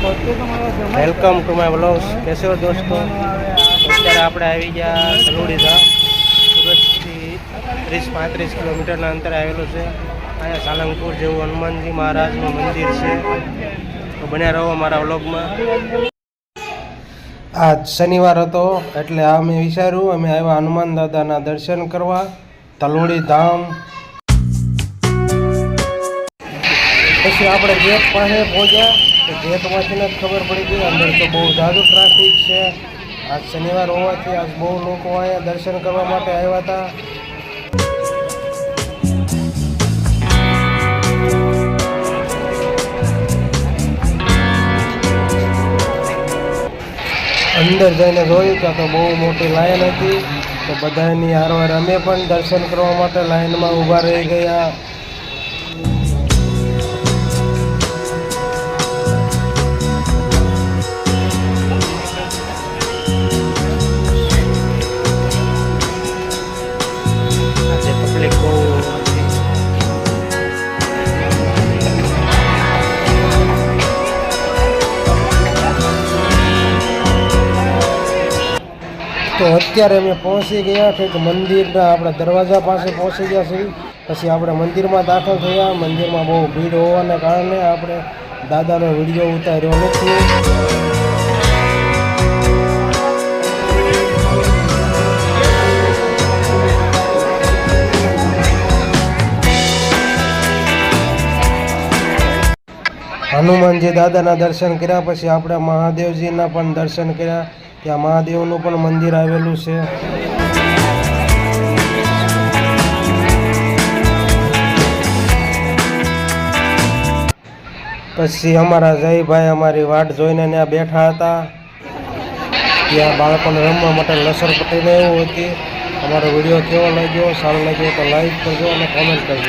Welcome to my vlogs કેસે હો દોસ્તો? અત્યારે આપણે આવી ગયા સલુડી ધામ સુરતથી ત્રીસ પાંત્રીસ કિલોમીટરના અંતરે આવેલું છે. અહીંયા સાલંગપુર જેવું હનુમાનજી મહારાજનું મંદિર છે. તો બન્યા રહો અમારા વ્લોગમાં આજ શનિવાર હતો, એટલે આ મેં વિચાર્યું અમે આવ્યા હનુમાન દાદાના દર્શન કરવા. તલોડી ધામ પછી આપણે ગેટ પાસે પહોંચ્યા તો ગેટમાંથી જ ખબર પડી ગઈ, અંદર તો બહુ જાદુ ટ્રાફિક છે. આજ શનિવાર હોવાથી આજ બહુ લોકો અહીંયા દર્શન કરવા માટે આવ્યા હતા. અંદર જઈને જોયું ત્યાં તો બહુ મોટી લાઈન હતી. તો બધાની હારવાર અમે પણ દર્શન કરવા માટે લાઈનમાં ઊભા રહી ગયા. તો અત્યારે અમે પહોંચી ગયા કંઈક મંદિરના આપણા દરવાજા પાસે પહોંચી ગયા છીએ. પછી આપણે મંદિરમાં દાખલ થયા. મંદિરમાં બહુ ભીડ હોવાને કારણે આપણે દાદાનો વીડિયો ઉતાર્યો નથી. હનુમાનજી દાદાના દર્શન કર્યા, પછી આપણે મહાદેવજીના પણ દર્શન કર્યા. ત્યાં મહાદેવનું પણ મંદિર આવેલું છે. પછી અમારા જયભાઈ અમારી વાટ જોઈને ત્યાં બેઠા હતા. ત્યાં બાળકોને રમવા માટે લસર પટીને એવું હતી. અમારો વીડિયો કેવો લાગ્યો, સારો લાગ્યો તો લાઈક કરજો અને કોમેન્ટ કરજો.